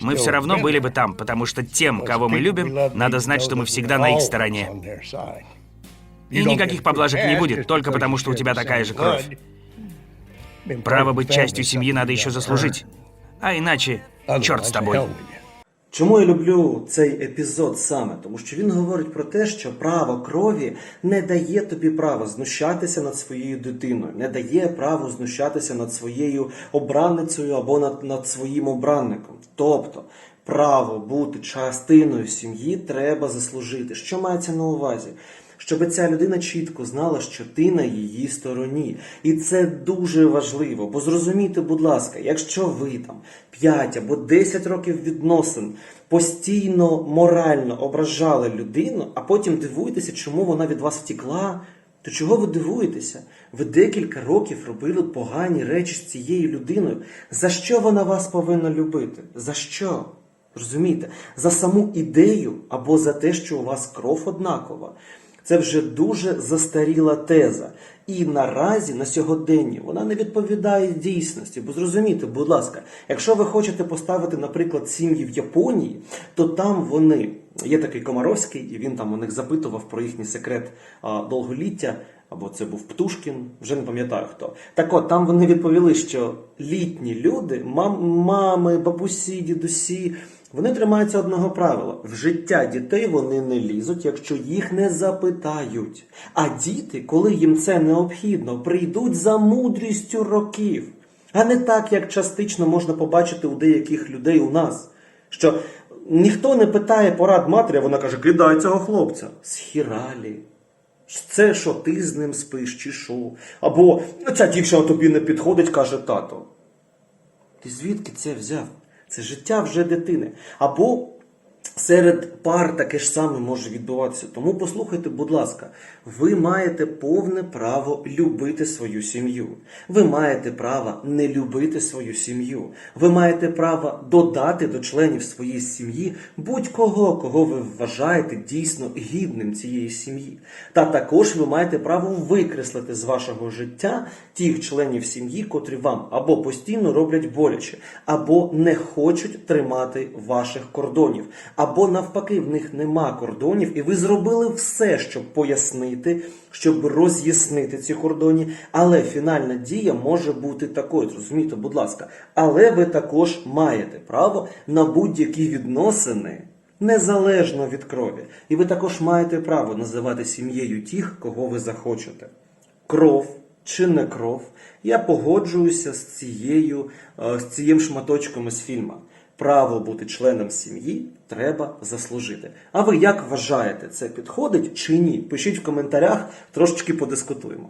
мы все равно были бы там, потому что тем, кого мы любим, надо знать, что мы всегда на их стороне. И никаких поблажек не будет, только потому что у тебя такая же кровь. Право быть частью семьи надо еще заслужить. А иначе, черт с тобой. Чому я люблю цей епізод саме? Тому що він говорить про те, що право крові не дає тобі права знущатися над своєю дитиною, не дає право знущатися над своєю обранницею або над, над своїм обранником. Тобто право бути частиною сім'ї треба заслужити. Що мається на увазі? Щоб ця людина чітко знала, що ти на її стороні. І це дуже важливо. Бо зрозумійте, будь ласка, якщо ви там 5 або 10 років відносин постійно морально ображали людину, а потім дивуєтеся, чому вона від вас втікла, то чого ви дивуєтеся? Ви декілька років робили погані речі з цією людиною. За що вона вас повинна любити? За що? Розумієте? За саму ідею або за те, що у вас кров однакова. Це вже дуже застаріла теза. І наразі на сьогоденні вона не відповідає дійсності. Бо зрозумійте, будь ласка, якщо ви хочете поставити, наприклад, сім'ї в Японії, то там вони є такий Комаровський, і він там у них запитував про їхній секрет довголіття. Або це був Птушкін, вже не пам'ятаю хто. Так от там вони відповіли, що літні люди, мам, мами, бабусі, дідусі, вони тримаються одного правила: в життя дітей вони не лізуть, якщо їх не запитають. А діти, коли їм це необхідно, прийдуть за мудрістю років. А не так, як частично можна побачити у деяких людей у нас. Що ніхто не питає порад матері, а вона каже: кидай цього хлопця. Схіралі. Це що ти з ним спиш, чи що? Або ця дівчина тобі не підходить, каже тато. Ти звідки це взяв? Це життя вже дитини. Або серед пар таке ж саме може відбуватися. Тому послухайте, будь ласка, ви маєте повне право любити свою сім'ю. Ви маєте право не любити свою сім'ю. Ви маєте право додати до членів своєї сім'ї будь-кого, кого ви вважаєте дійсно гідним цієї сім'ї. Та також ви маєте право викреслити з вашого життя тих членів сім'ї, котрі вам або постійно роблять боляче, або не хочуть тримати ваших кордонів, або навпаки, в них нема кордонів, і ви зробили все, щоб пояснити, щоб роз'яснити ці кордони. Але фінальна дія може бути такою. Зрозумійте, будь ласка, але ви також маєте право на будь-які відносини. Незалежно від крові, і ви також маєте право називати сім'єю тих, кого ви захочете. Кров чи не кров, я погоджуюся з цією е, з цим шматочком із фільма. Право бути членом сім'ї треба заслужити. А ви як вважаєте, це підходить чи ні? Пишіть в коментарях, трошечки подискутуємо.